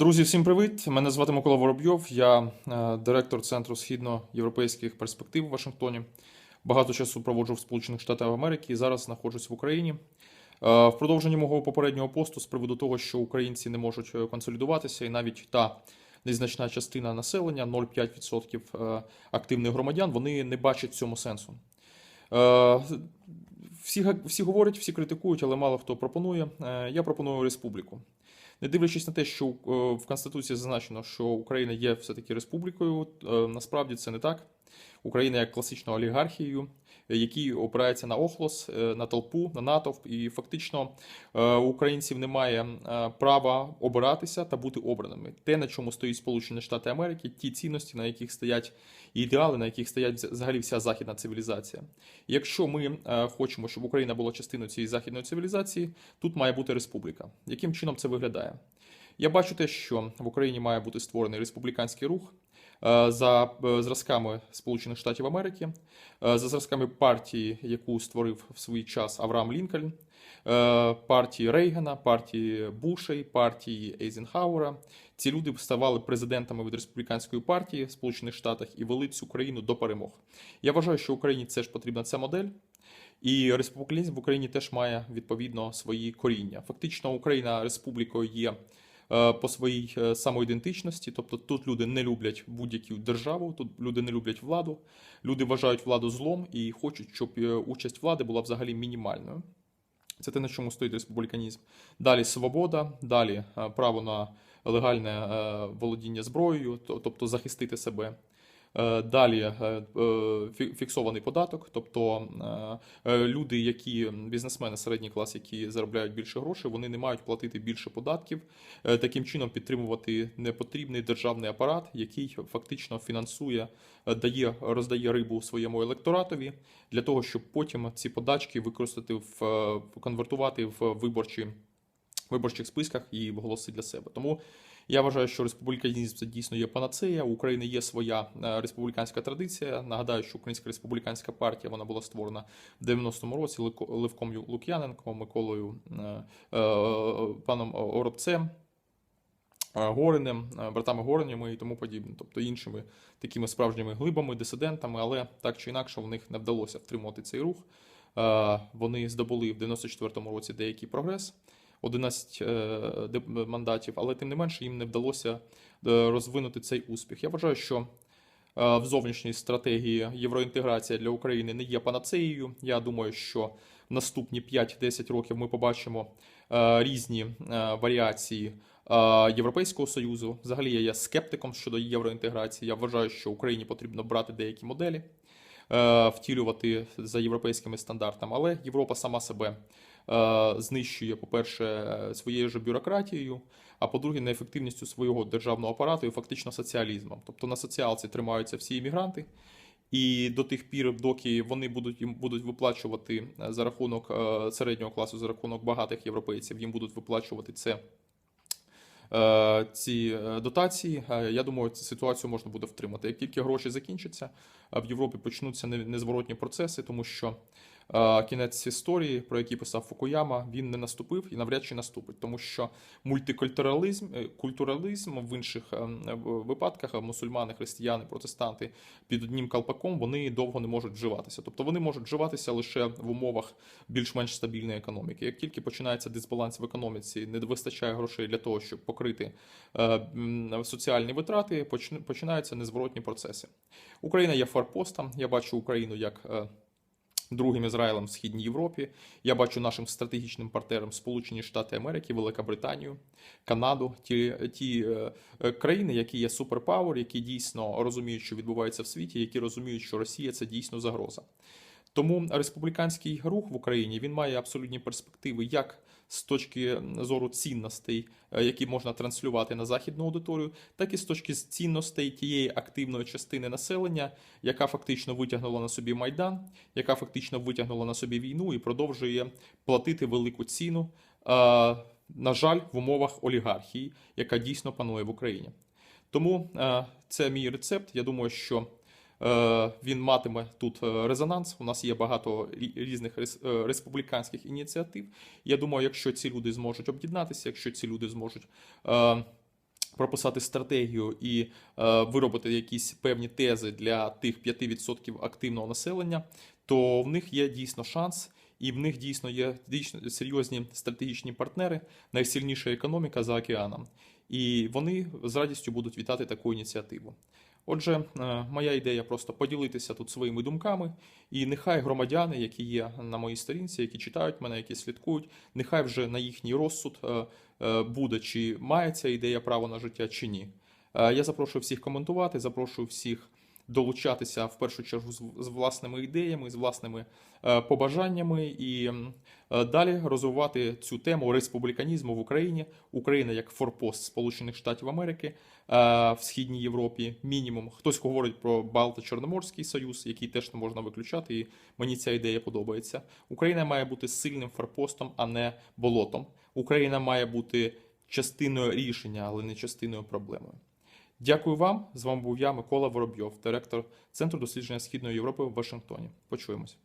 Друзі, всім привіт! Мене звати Микола Воробйов. Я е, директор Центру східноєвропейських перспектив в Вашингтоні. Багато часу проводжу в Сполучених Штатах Америки і зараз знаходжусь в Україні. Е, В продовженні мого попереднього посту з приводу того, що українці не можуть е, консолідуватися, і навіть та незначна частина населення 0,5% е, активних громадян, вони не бачать цьому сенсу. Всі, всі говорять, всі критикують, але мало хто пропонує. Я пропоную республіку. Не дивлячись на те, що е, в Конституції зазначено, що Україна є все-таки республікою, е, насправді це не так. Україна як класичною олігархією, який опирається на охлос, е, на толпу, на натовп, і фактично е, українців немає е, права обиратися та бути обраними. Те, на чому стоїть Сполучені Штати Америки, ті цінності, на яких стоять ідеали, на яких стоять вза- взагалі вся західна цивілізація. Якщо ми хочемо, щоб Україна була частиною цієї західної цивілізації, тут має бути республіка. Яким чином це виглядає? Я бачу те, що в Україні має бути створений республіканський рух за е, зразками Сполучених Штатів Америки, е, за зразками партії, яку створив в свій час Авраам Лінкольн, е, партії Рейгана, партії Бушей, партії Ейзенхауера. Ці люди ставали президентами від республіканської партії в Сполучених Штатах і вели цю країну до перемог. Я вважаю, що Україні теж потрібна ця модель. І республіканізм в Україні теж має відповідно свої коріння. Фактично, Україна республікою є е, по своїй е, самоідентичності, тобто тут люди не люблять будь-яку державу, тут люди не люблять владу, люди вважають владу злом і хочуть, щоб е, участь влади була взагалі мінімальною. Це те, на чому стоїть республіканізм. Далі свобода, далі е, право на легальне е, володіння зброєю, тобто захистити себе. Е, Далі е, е, фі- фіксований податок, тобто люди, які бізнесмени середній клас, які заробляють більше грошей, вони не мають платити більше податків, таким чином підтримувати непотрібний державний апарат, який фактично фінансує, дає роздає рибу своєму електоратові для того, щоб потім ці подачки використати в конвертувати в виборчі виборчих списках і в голоси для себе. Тому я вважаю, що республіканізм це дійсно є панацея. У України є своя е, республіканська традиція. Нагадаю, що Українська республіканська партія вона була створена в 90-му році Левком Лук'яненком, Миколою е, е, паном Оробцем. Горинем, братами Горенями і тому подібне, тобто іншими такими справжніми глибами, дисидентами, але так чи інакше в них не вдалося втримувати цей рух. Вони здобули в 94-му році деякий прогрес, 11 е, мандатів, але тим не менше їм не вдалося е, розвинути цей успіх. Я вважаю, що е, в зовнішній стратегії євроінтеграція для України не є панацеєю. Я думаю, що наступні 5-10 років ми побачимо різні варіації Європейського союзу. Взагалі я є скептиком щодо євроінтеграції. Я вважаю, що Україні потрібно брати деякі моделі, втілювати за європейськими стандартами, але Європа сама себе знищує, по-перше, е, своєю ж бюрократією, а по-друге, неефективністю свого державного апарату і фактично соціалізмом. Тобто на соціалці тримаються всі іммігранти. І до тих пір, доки вони будуть їм будуть виплачувати е, за рахунок е, середнього класу, за рахунок багатих європейців, їм будуть виплачувати це е, ці е, дотації. е, Я думаю, цю ситуацію можна буде втримати. Як тільки гроші закінчаться, е, в Європі почнуться не- незворотні процеси, тому що е, кінець історії, про який писав Фукуяма, він не наступив і навряд чи наступить, тому що мультикультуралізм е, культуралізм в інших е, випадках е, мусульмани, християни, протестанти під одним колпаком вони довго не можуть вживатися. Тобто вони можуть вживатися лише в умовах більш-менш стабільної економіки. Як тільки починається дисбаланс в економіці, не вистачає грошей для того, щоб покрити е, соціальні витрати, починаються незворотні процеси. Україна є форпостом. Я бачу Україну як. Другим Ізраїлем в східній Європі я бачу нашим стратегічним партнером Сполучені Штати Америки, Великобританію, Канаду, ті, ті е, е, країни, які є суперпауер, які дійсно розуміють, що відбувається в світі, які розуміють, що Росія це дійсно загроза. Тому республіканський рух в Україні він має абсолютні перспективи як з точки зору цінностей, е, які можна транслювати на західну аудиторію, так і з точки цінностей тієї активної частини населення, яка фактично витягнула на собі майдан, яка фактично витягнула на собі війну і продовжує платити велику ціну. е, На жаль, в умовах олігархії, яка дійсно панує в Україні. Тому е, це мій рецепт. Я думаю, що Він матиме тут е, резонанс. У нас є багато різних е, республіканських ініціатив. Я думаю, якщо ці люди зможуть об'єднатися, якщо ці люди зможуть е, прописати стратегію і е, виробити якісь певні тези для тих 5% активного населення, то в них є дійсно шанс, і в них дійсно є дійсно серйозні стратегічні партнери, найсильніша економіка за океаном. І вони з радістю будуть вітати таку ініціативу. Отже, е, моя ідея просто поділитися тут своїми думками, і нехай громадяни, які є на моїй сторінці, які читають мене, які слідкують, нехай вже на їхній розсуд е, е, буде, чи має ця ідея право на життя, чи ні. Я запрошую всіх коментувати, запрошую всіх долучатися в першу чергу з, власними ідеями, з власними е, побажаннями і е, далі розвивати цю тему республіканізму в Україні. Україна як форпост Сполучених Штатів Америки е, в східній Європі. Мінімум хтось говорить про Балто-Чорноморський союз, який теж не можна виключати. І мені ця ідея подобається. Україна має бути сильним форпостом, а не болотом. Україна має бути частиною рішення, але не частиною проблеми. Дякую вам. З вами був я, Микола Воробйов, директор Центру дослідження Східної Європи в Вашингтоні. Почуємось.